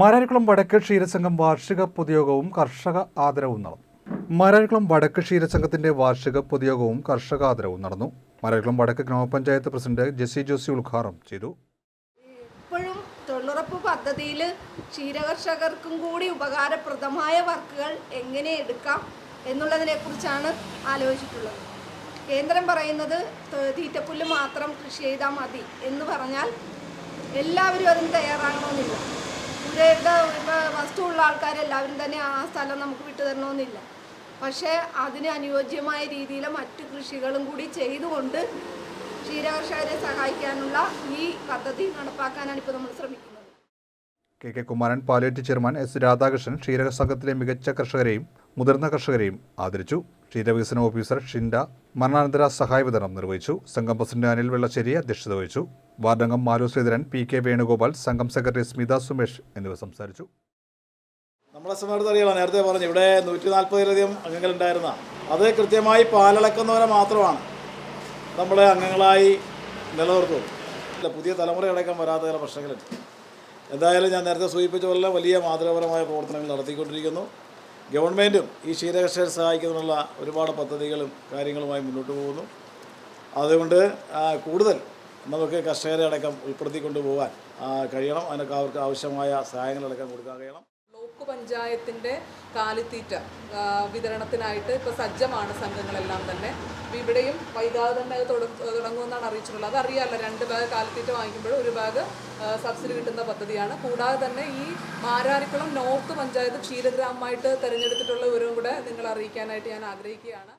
മാരാരിക്കുളം വടക്ക് ക്ഷീരസംഘം വാർഷിക പൊതുയോഗവും കർഷക ആദരവും നടന്നു. മരാരിക്കുളം വടക്ക് ക്ഷീരസംഘത്തിന്റെ വാർഷിക പൊതുയോഗവും കർഷക ആദരവും നടന്നു. മരാരിക്കുളം വടക്ക് ഗ്രാമപഞ്ചായത്ത് പ്രസിഡന്റ് ജെസി ജോസി ഉദ്ഘാടനം ചെയ്തു. ഇപ്പോഴും തൊഴിലുറപ്പ് പദ്ധതിയിൽ ക്ഷീരകർഷകർക്കും കൂടി ഉപകാരപ്രദമായ വർക്കുകൾ എങ്ങനെ എടുക്കാം എന്നുള്ളതിനെക്കുറിച്ചാണ് ആലോചിച്ചിട്ടുള്ളത്. കേന്ദ്രം പറയുന്നത് തീറ്റപ്പുല്ല് മാത്രം കൃഷി ചെയ്താൽ മതി എന്ന് പറഞ്ഞാൽ എല്ലാവരും അതിന് തയ്യാറാകണമെന്നില്ല. ഇവരുടെ വസ്തുവുള്ള ആൾക്കാരെല്ലാവരും തന്നെ ആ സ്ഥലം നമുക്ക് വിട്ടു തരണമെന്നില്ല. പക്ഷേ അതിന് അനുയോജ്യമായ രീതിയിൽ മറ്റു കൃഷികളും കൂടി ചെയ്തുകൊണ്ട് ക്ഷീരകർഷകരെ സഹായിക്കാനുള്ള ഈ പദ്ധതി നടപ്പാക്കാനാണ് ഇപ്പോൾ നമ്മൾ ശ്രമിക്കുന്നത്. കെ കെ കുമാരൻ പാലേറ്റ് ചെയർമാൻ എസ് രാധാകൃഷ്ണൻ ക്ഷീരക സംഘത്തിലെ മികച്ച കർഷകരെയും മുതിർന്ന കർഷകരെയും ആദരിച്ചു. ക്ഷീരവികസന ഓഫീസർ ഷിൻഡ മരണാനന്തര സഹായ വിതരണം നിർവഹിച്ചു. സംഘം പ്രസിഡന്റ് അനിൽ വെള്ളശ്ശേരി അധ്യക്ഷത വഹിച്ചു. വാർഡംഗം മാലു ശ്രീധരൻ പി കെ വേണുഗോപാൽ സംഘം സെക്രട്ടറി സ്മിത സുമേഷ് എന്നിവർ സംസാരിച്ചു. നമ്മളെ സമയത്ത് അറിയാം നേരത്തെ പറഞ്ഞു ഇവിടെ നൂറ്റി നാൽപ്പതിലധികം അംഗങ്ങളുണ്ടായിരുന്ന അത് കൃത്യമായി പാലളക്കുന്നവരെ മാത്രമാണ് നമ്മളെ അംഗങ്ങളായി നിലനിർത്തുന്നത്. അല്ല പുതിയ തലമുറയടക്കം വരാത്ത ചില പ്രശ്നങ്ങളുണ്ട്. എന്തായാലും ഞാൻ നേരത്തെ സൂചിപ്പിച്ച പോലെ വലിയ മാതൃകപരമായ പ്രവർത്തനങ്ങൾ നടത്തിക്കൊണ്ടിരിക്കുന്നു. ഗവൺമെന്റും ഈ ക്ഷീരകർഷകരെ സഹായിക്കുന്നതിനുള്ള ഒരുപാട് പദ്ധതികളും കാര്യങ്ങളുമായി മുന്നോട്ട് പോകുന്നു. അതുകൊണ്ട് കൂടുതൽ നമുക്ക് കർഷകരെ അടക്കം ഉൾപ്പെടുത്തി പോകാൻ കഴിയണം. അതിനൊക്കെ അവർക്ക് ആവശ്യമായ സഹായങ്ങളടക്കം കൊടുക്കാൻ കഴിയണം. ബ്ലോക്ക് പഞ്ചായത്തിന്റെ കാലിത്തീറ്റ വിതരണത്തിനായിട്ട് ഇപ്പോൾ സജ്ജമാണ് സംഘങ്ങളെല്ലാം തന്നെ. ഇവിടെയും വൈകാതെ തന്നെ അത് തുട- തുടങ്ങുമെന്നാണ് അറിയിച്ചിട്ടുള്ളത്. അതറിയാമല്ലോ രണ്ട് ബാഗ് കാലിത്തീറ്റ വാങ്ങിക്കുമ്പോൾ ഒരു ബാഗ് സബ്സിഡി കിട്ടുന്ന പദ്ധതിയാണ്. കൂടാതെ തന്നെ ഈ മാരാരിക്കുളം നോർത്ത് പഞ്ചായത്ത് ക്ഷീരഗ്രാമമായിട്ട് തിരഞ്ഞെടുത്തിട്ടുള്ള വിവരവും കൂടെ നിങ്ങൾ അറിയിക്കാനായിട്ട് ഞാൻ ആഗ്രഹിക്കുകയാണ്.